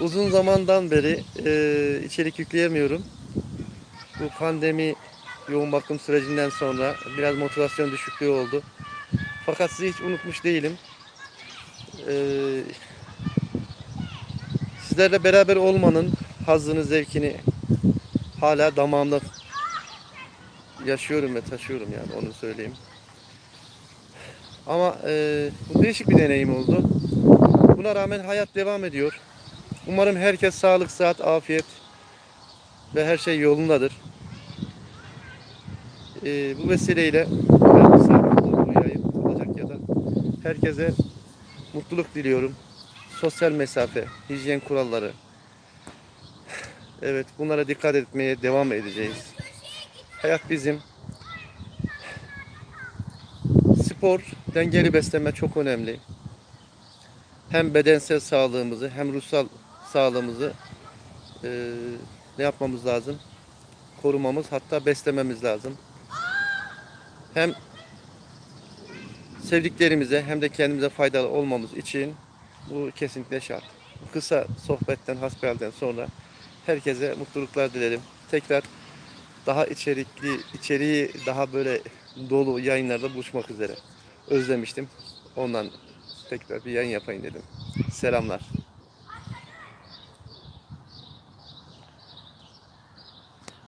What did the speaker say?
Uzun zamandan beri e, içerik yükleyemiyorum. Bu pandemi yoğun bakım sürecinden sonra biraz motivasyon düşüklüğü oldu. Fakat sizi hiç unutmuş değilim. E, sizlerle beraber olmanın hazzını, zevkini hala damağımda yaşıyorum ve taşıyorum yani onu söyleyeyim. Ama e, bu değişik bir deneyim oldu. Buna rağmen hayat devam ediyor. Umarım herkes sağlık, sıhhat, afiyet ve her şey yolundadır. E, bu vesileyle olacak ya da herkese mutluluk diliyorum. Sosyal mesafe, hijyen kuralları. Evet bunlara dikkat etmeye devam edeceğiz. Hayat bizim. Spor, dengeli beslenme çok önemli. Hem bedensel sağlığımızı hem ruhsal sağlığımızı eee, ne yapmamız lazım? Korumamız hatta beslememiz lazım. Hem sevdiklerimize hem de kendimize faydalı olmamız için bu kesinlikle şart. Kısa sohbetten, hasbihalden sonra herkese mutluluklar dilerim. Tekrar daha içerikli, içeriği daha böyle dolu yayınlarda buluşmak üzere. Özlemiştim. Ondan tekrar bir yayın yapayım dedim. Selamlar.